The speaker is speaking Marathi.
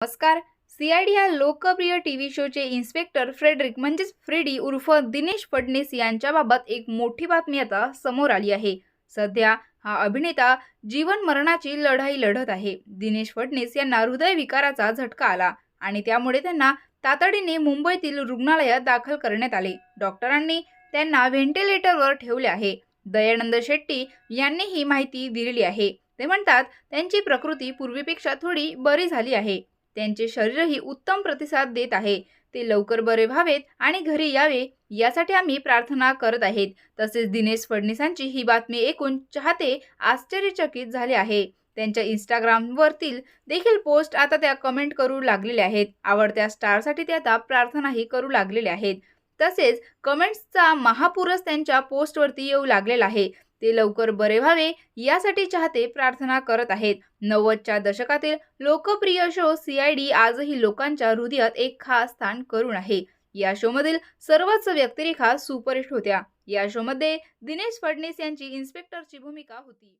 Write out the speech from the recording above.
नमस्कार. सीआयडी या लोकप्रिय टीव्ही शोचे इन्स्पेक्टर फ्रेडरिक म्हणजेच फ्रेडी उर्फ दिनेश फडणीस यांच्याबाबत एक मोठी बातमी आता समोर आली आहे. सध्या हा अभिनेता जीवन मरणाची लढाई लढत आहे. दिनेश फडणीस यांना हृदयविकाराचा झटका आला आणि त्यामुळे त्यांना तातडीने मुंबईतील रुग्णालयात दाखल करण्यात आले. डॉक्टरांनी त्यांना व्हेंटिलेटरवर ठेवले आहे. दयानंद शेट्टी यांनी ही माहिती दिलेली आहे. ते म्हणतात त्यांची प्रकृती पूर्वीपेक्षा थोडी बरी झाली आहे. त्यांचे शरीरही उत्तम प्रतिसाद देत आहे. ते लवकर बरे व्हावेत आणि घरी यावे यासाठी आम्ही प्रार्थना करत आहेत. तसेच दिनेश फडणीसांची ही बातमी ऐकून चाहते आश्चर्यचकित झाले आहे. त्यांच्या इंस्टाग्रामवरतील देखील पोस्ट आता त्या कमेंट करू लागलेल्या आहेत. आवडत्या स्टारसाठी ते आता प्रार्थनाही करू लागलेल्या आहेत. तसेच कमेंट्सचा महापूरच त्यांच्या पोस्टवरती येऊ लागलेला आहे. ते लवकर बरे व्हावे यासाठी चाहते प्रार्थना करत आहेत. नव्वदच्या दशकातील लोकप्रिय शो सीआयडी आजही लोकांच्या हृदयात एक खास स्थान करून आहे. या शोमधील सर्वच व्यक्तिरेखा सुपरहिट होत्या. या शोमध्ये दिनेश फडणीस यांची इन्स्पेक्टरची भूमिका होती.